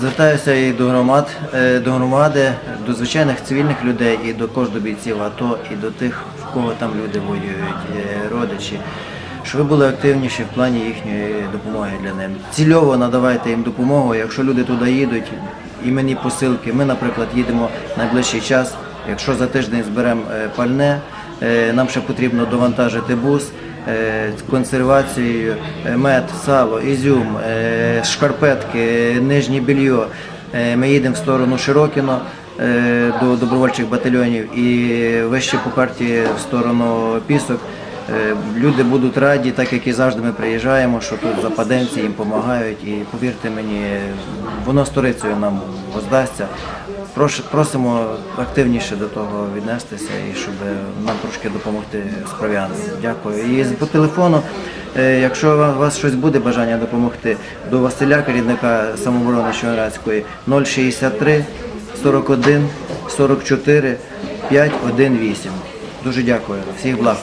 Звертаюся і до громад, е, до громади, до звичайних цивільних людей і до кожного бійців АТО, і до тих, в кого там люди воюють, е, родичі. Щоб ви були активніші в плані їхньої допомоги для них. Цільово надавайте їм допомогу. Якщо люди туди їдуть, іменні посилки. Ми, наприклад, їдемо найближчий час. Якщо за тиждень зберемо е, пальне, нам ще потрібно довантажити бус консервацією, е, мед, сало, ізюм, е, шкарпетки, нижнє белье. Е, Ми їдемо в сторону Широкіно е, до добровольчих батальйонів і вище по карті в сторону Пісок. Е, Люди будуть раді, так як і завжди ми приїжджаємо, що тут западенці їм допомагають. І повірте мені, воно сторицею нам воздасться. Просимо активніше до того віднестися і щоб нам трошки допомогти провіантом. Дякую. І по телефону, е, якщо у вас щось буде бажання допомогти, до Василя, керівника самооборони Щогарацької 063 41 44 518. Дуже дякую. Всіх благ.